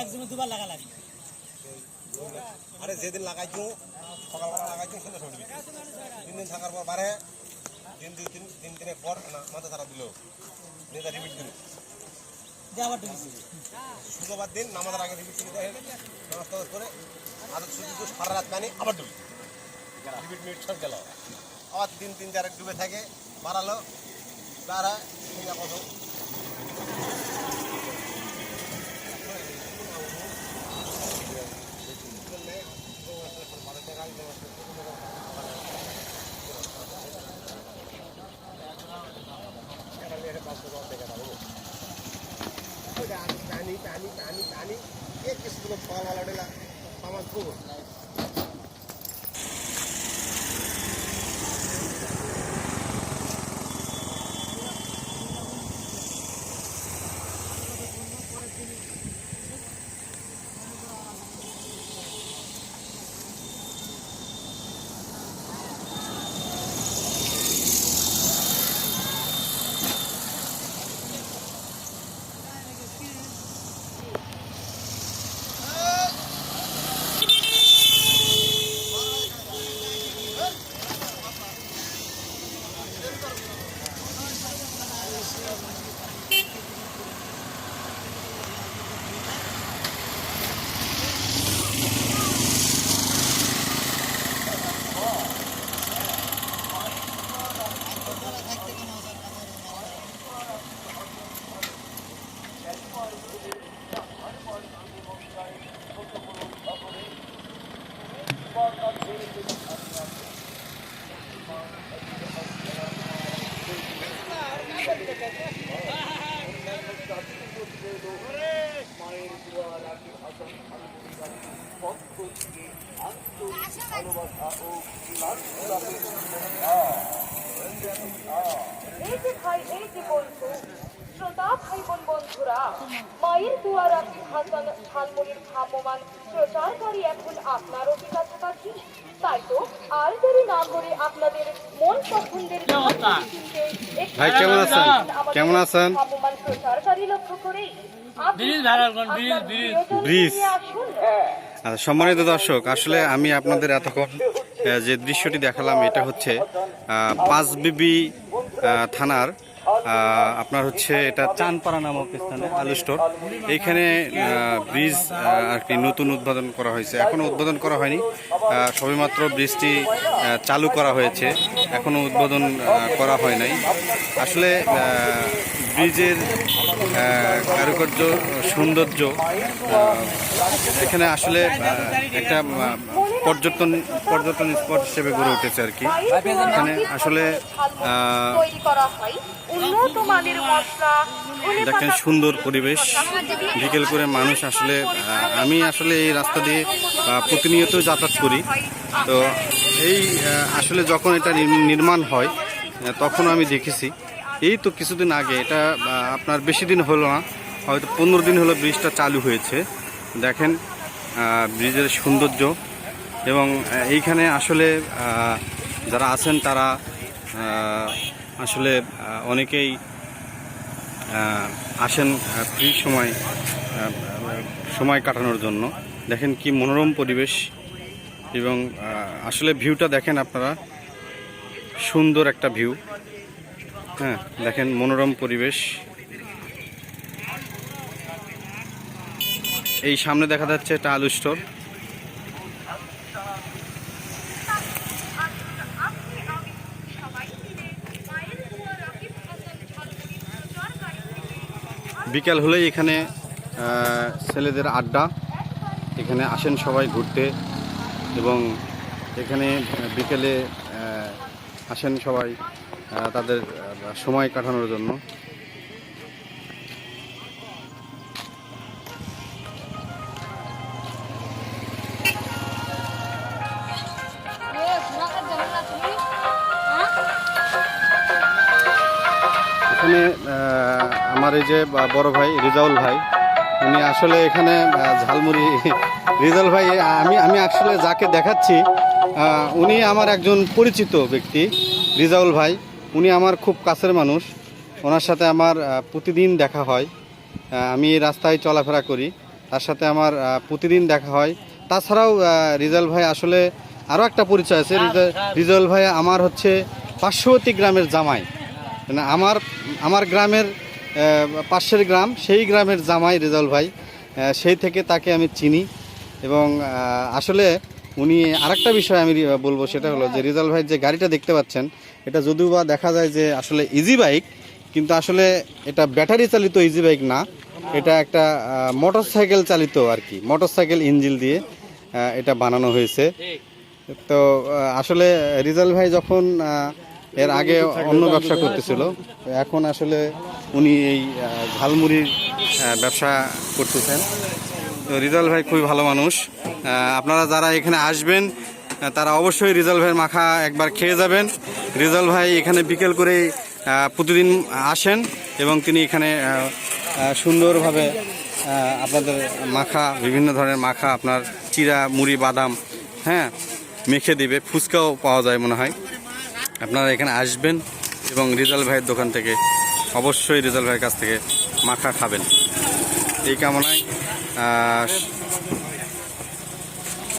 একজনে দুবার লাগা লাগে আরে যেদিন লাগাইছো সকালবেলা লাগাইছো সন্ধ্যা বিক্রি। তিন দিন থাকার পর বারে দিন দুই তিন তিন দিনের পর না মাথা তারা দিল। নেতা রিপিট দিল। দিয়ে শুক্রবার দিন নামাজের আগে রিপিট দিতে হয় নামাজ টামাজ করে আদর শুধু সারা রাত পানি আবার ডুবি রিপিট মিনিট সব গেল। আবার তিন তিন চার ডুবে থাকে বাড়ালো বাড়া কত पानी पानी पानी पानी एक किसिमको फलवालाले सामान को ভাই এই যে বন্ধু শ্রোতা ভাই বোন বন্ধুরা মায়ের দুয়ার আপনি হাসান ঝালমুড়ির ভ্রাম্যমান প্রচারকারী এখন আপনারও কি? কাছাকাছি তাই তো আর দেরি না করে আপনাদের মন পছন্দের ঝালমুড়ি কিনতে একটি ভাই, কেমন আছেন? কেমন আছেন? ভ্রাম্যমান প্রচারকারী লক্ষ্য করেই ব্রিজ আর সম্মানিত দর্শক আসলে আমি আপনাদের এতক্ষণ যে দৃশ্যটি দেখালাম এটা হচ্ছে আহ, পাঁচবিবি আহ, থানার আপনার হচ্ছে এটা চানপাড়া নামক স্থানে, আলু স্টোর এইখানে ব্রিজ আর কি নতুন উদ্বোধন করা হয়েছে। এখনও উদ্বোধন করা হয়নি। সবেমাত্র ব্রিজটি চালু করা হয়েছে। এখনও উদ্বোধন করা হয় নাই। আসলে ব্রিজের কারুকার্য, সৌন্দর্য এখানে আসলে একটা পর্যটন পর্যটন স্পট হিসেবে গড়ে উঠেছে আর কি। এখানে আসলে দেখেন সুন্দর পরিবেশ। বিকেল করে মানুষ আসলে আমি আসলে এই রাস্তা দিয়ে প্রতিনিয়ত যাতায়াত করি। তো এই আসলে যখন এটা নির্মাণ হয় তখন আমি দেখেছি। এই তো কিছুদিন আগে, এটা আপনার বেশি দিন হলো না, হয়তো পনেরো দিন হলো ব্রিজটা চালু হয়েছে। দেখেন ব্রিজের সৌন্দর্য এবং এইখানে আসলে যারা আছেন তারা আসলে অনেকেই আসেন ফ্রি সময় সময় কাটানোর জন্য। দেখেন কি মনোরম পরিবেশ এবং আসলে ভিউটা দেখেন আপনারা, সুন্দর একটা ভিউ। হ্যাঁ দেখেন মনোরম পরিবেশ। এই সামনে দেখা যাচ্ছে এটা আলু স্টোর। বিকাল হলেই এখানে ছেলেদের আড্ডা। এখানে আসেন সবাই ঘুরতে এবং এখানে বিকেলে আসেন সবাই। তাদের সময় কাটানোর জন্য। এখানে আমার এই যে বড় ভাই রিজাউল ভাই, উনি আসলে এখানে ঝালমুড়ি, রিজাউল ভাই, আমি আমি আসলে যাকে দেখাচ্ছি উনি আমার একজন পরিচিত ব্যক্তি, রিজাউল ভাই। উনি আমার খুব কাছের মানুষ। ওনার সাথে আমার প্রতিদিন দেখা হয়। আমি এই রাস্তায় চলাফেরা করি। তার সাথে আমার প্রতিদিন দেখা হয়। তাছাড়াও রিজাল ভাই আসলে আরও একটা পরিচয় আছে। রিজা- রিজাল ভাই আমার হচ্ছে পার্শ্ববর্তী গ্রামের জামাই। মানে আমার আমার গ্রামের পাশের গ্রাম সেই গ্রামের জামাই রেজাল ভাই। সেই থেকে তাকে আমি চিনি। এবং আসলে উনি আরেকটা বিষয় আমি বলব, সেটা হলো যে রিজাল ভাই যে গাড়িটা দেখতে পাচ্ছেন, এটা যদিও বা দেখা যায় যে আসলে ইজি বাইক কিন্তু আসলে এটা ব্যাটারি চালিত ইজি বাইক না। এটা একটা মোটর সাইকেল চালিত আর কি মোটর সাইকেল ইঞ্জিল দিয়ে এটা বানানো হয়েছে। তো আসলে রিজাল ভাই যখন এর আগে অন্য ব্যবসা করতেছিল, এখন আসলে উনি এই ঝালমুড়ির ব্যবসা করতেছেন। তো রিজাল ভাই খুবই ভালো মানুষ। আপনারা যারা এখানে আসবেন তারা অবশ্যই রিজাল ভাইয়ের মাখা একবার খেয়ে যাবেন। রিজাল ভাই এখানে বিকেল করে প্রতিদিন আসেন এবং তিনি এখানে সুন্দরভাবে আপনাদের মাখা, বিভিন্ন ধরনের মাখা, আপনার চিরা, মুড়ি, বাদাম হ্যাঁ মেখে দিবে। ফুচকাও পাওয়া যায় মনে হয়। আপনারা এখানে আসবেন এবং রিজাল ভাইয়ের দোকান থেকে অবশ্যই রিজাল ভাইয়ের কাছ থেকে মাখা খাবেন। এই কামনায় 呃